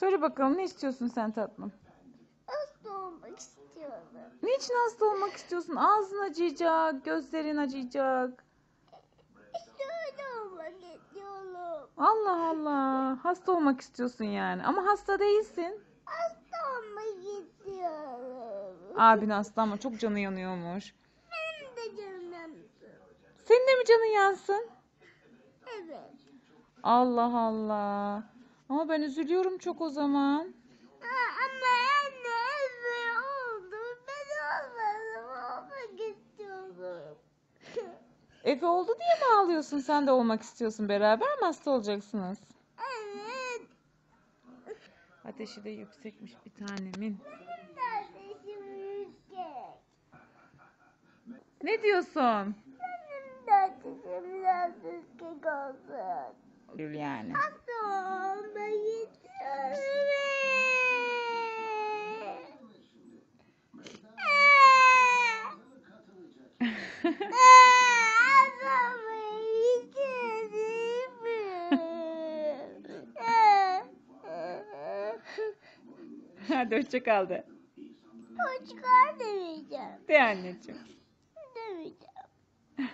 Söyle bakalım ne istiyorsun sen tatlım? Hasta olmak istiyorum. Niçin hasta olmak istiyorsun? Ağzın acıyacak, gözlerin acıyacak. Şöyle olmak istiyorum. Allah Allah. Hasta olmak istiyorsun yani. Ama hasta değilsin. Hasta olmak istiyorum. Abin hasta ama çok canı yanıyormuş. Benim de canım. Senin de mi canın yansın? Evet. Allah Allah. Ama ben üzülüyorum çok o zaman. Ama anne evet oldu. Ben olmadım. Olmak istiyorum. Efe oldu diye mi ağlıyorsun? Sen de olmak istiyorsun. Beraber mi hasta olacaksınız? evet. Ateşi de yüksekmiş bir tanemin. Benim kardeşim yüksek. Ne diyorsun? Benim kardeşim biraz yüksek olsun. Gül yani. Hasta olmak istiyorum. Hasta olmak istiyorum. Hadi hoşça kal de. Çocuklar demeyeceğim. De anneciğim. Demeyeceğim.